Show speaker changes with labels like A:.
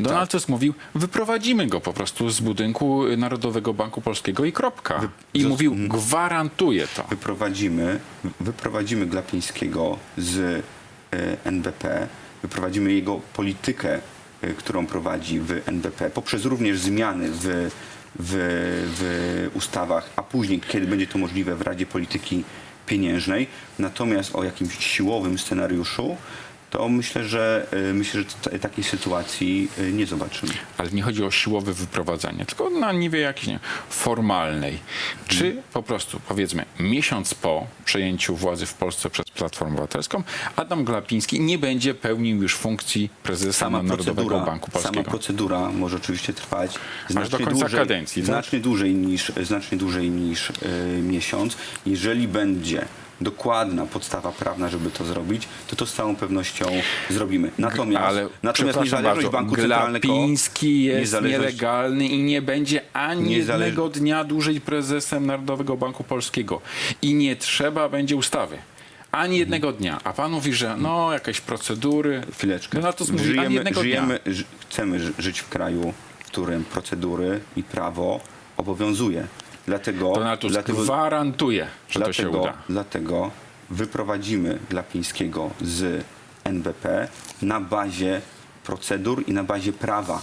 A: Donald Tusk mówił, wyprowadzimy go po prostu z budynku Narodowego Banku Polskiego i kropka. I mówił, gwarantuję to.
B: wyprowadzimy, wyprowadzimy Glapińskiego z e, NBP, wyprowadzimy jego politykę, e, którą prowadzi w NBP, poprzez również zmiany w, w, w ustawach, a później, kiedy będzie to możliwe, w Radzie Polityki Pieniężnej. Natomiast o jakimś siłowym scenariuszu, to myślę, że e, myślę, że takiej sytuacji e, nie zobaczymy.
A: Ale nie chodzi o siłowe wyprowadzanie, tylko na niwie jakiejś nie, formalnej. Czy po prostu, powiedzmy, miesiąc po przejęciu władzy w Polsce przez Platformę Obywatelską, Adam Glapiński nie będzie pełnił już funkcji prezesa
B: sama
A: Narodowego Banku
B: sama
A: Polskiego.
B: procedura może oczywiście trwać znacznie
A: końca
B: dłużej,
A: kadencji, tak?
B: znacznie dłużej niż, znacznie dłużej niż e, miesiąc. Jeżeli będzie dokładna podstawa prawna, żeby to zrobić, to to z całą pewnością zrobimy. Natomiast,
A: Ale
B: natomiast niezależność
A: bardzo,
B: Banku Centralnego...
A: Glapiński jest nielegalny i nie będzie ani jednego dnia dłużej prezesem Narodowego Banku Polskiego. I nie trzeba będzie ustawy. Ani jednego dnia. A pan mówi, że no, jakieś procedury.
B: Chwileczkę.
A: Donald Tusk mówi, ani
B: żyjemy,
A: jednego
B: żyjemy,
A: dnia.
B: chcemy ży- żyć w kraju, w którym procedury i prawo obowiązuje. Dlatego,
A: Donald Tusk
B: dlatego,
A: gwarantuje, że to się
B: dlatego,
A: uda.
B: dlatego wyprowadzimy Glapińskiego z NBP na bazie procedur i na bazie prawa.